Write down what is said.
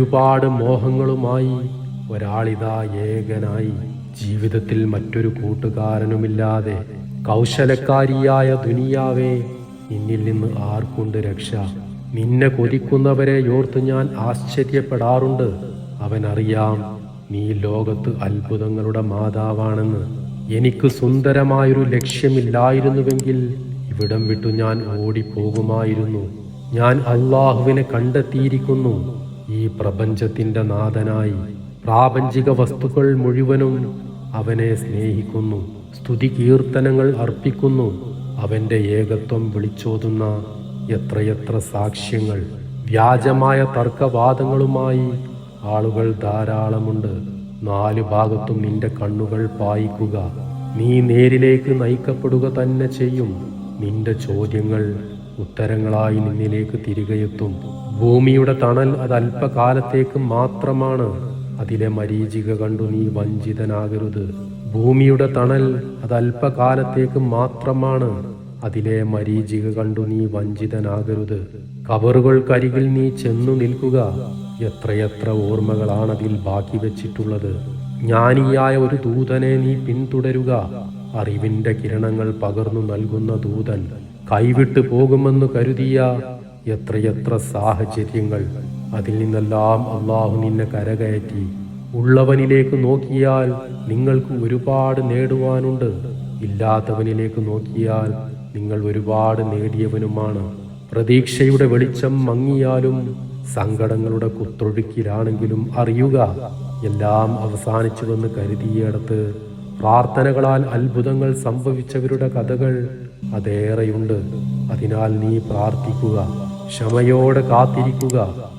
ഒരുപാട് മോഹങ്ങളുമായി ഒരാളിതാ ഏകനായി. ജീവിതത്തിൽ മറ്റൊരു കൂട്ടുകാരനുമില്ലാതെ കൗശലക്കാരിയായ ദുനിയാവേ നിന്നിൽ നിന്ന് ആർക്കുണ്ട് രക്ഷ? നിന്നെ കൊതിക്കുന്നവരെ ഓർത്ത് ഞാൻ ആശ്ചര്യപ്പെടാറുണ്ട്. അവനറിയാം നീ ലോകത്ത് അത്ഭുതങ്ങളുടെ മാതാവാണെന്ന്. എനിക്ക് സുന്ദരമായൊരു ലക്ഷ്യമില്ലായിരുന്നുവെങ്കിൽ ഇവിടം വിട്ടു ഞാൻ ഓടിപ്പോകുമായിരുന്നു. ഞാൻ അള്ളാഹുവിനെ കണ്ടെത്തിയിരിക്കുന്നു. ഈ പ്രപഞ്ചത്തിന്റെ നാഥനായി പ്രാപഞ്ചിക വസ്തുക്കൾ മുഴുവനും അവനെ സ്നേഹിക്കുന്നു. സ്തുതി കീർത്തനങ്ങൾ അർപ്പിക്കുന്നു. അവന്റെ ഏകത്വം വിളിച്ചോതുന്ന എത്രയെത്ര സാക്ഷ്യങ്ങൾ. വ്യാജമായ തർക്കവാദങ്ങളുമായി ആളുകൾ ധാരാളമുണ്ട്. നാല് ഭാഗത്തും നിന്റെ കണ്ണുകൾ പായിക്കുക. നീ നേരിലേക്ക് നയിക്കപ്പെടുക തന്നെ ചെയ്യും. നിന്റെ ചോദ്യങ്ങൾ ഉത്തരങ്ങളായി നിന്നിലേക്ക് തിരികെയെത്തും. ഭൂമിയുടെ തണൽ അത് അല്പകാലത്തേക്ക് മാത്രമാണ്. അതിലെ മരീചിക കണ്ടു നീ വഞ്ചിതനാകരുത്. ഭൂമിയുടെ തണൽ അത് അല്പകാലത്തേക്ക് മാത്രമാണ്. അതിലെ മരീചിക കണ്ടു നീ വഞ്ചിതനാകരുത്. കവറുകൾക്കരികിൽ നീ ചെന്നു നിൽക്കുക. എത്രയെത്ര ഓർമ്മകളാണ് അതിൽ ബാക്കി വെച്ചിട്ടുള്ളത്. ജ്ഞാനിയായ ഒരു ദൂതനെ നീ പിന്തുടരുക. അറിവിന്റെ കിരണങ്ങൾ പകർന്നു നൽകുന്ന ദൂതൻ കൈവിട്ടു പോകുമെന്ന് കരുതിയ എത്രയെത്ര സാഹചര്യങ്ങൾ. അതിൽ നിന്നെല്ലാം അള്ളാഹു നിന്നെ കരകയറ്റി. ഉള്ളവനിലേക്ക് നോക്കിയാൽ നിങ്ങൾക്ക് ഒരുപാട് നേടുവാനുണ്ട്. ഇല്ലാത്തവനിലേക്ക് നോക്കിയാൽ നിങ്ങൾ ഒരുപാട് നേടിയവനുമാണ്. പ്രതീക്ഷയുടെ വെളിച്ചം മങ്ങിയാലും സങ്കടങ്ങളുടെ കുത്തൊഴുക്കിലാണെങ്കിലും അറിയുക. എല്ലാം അവസാനിച്ചുവെന്ന് കരുതിയിടത്ത് പ്രാർത്ഥനകളാൽ അത്ഭുതങ്ങൾ സംഭവിച്ചവരുടെ കഥകൾ അതേറെയുണ്ട്. അതിനാൽ നീ പ്രാർത്ഥിക്കുക. ക്ഷമയോടെ കാത്തിരിക്കുക.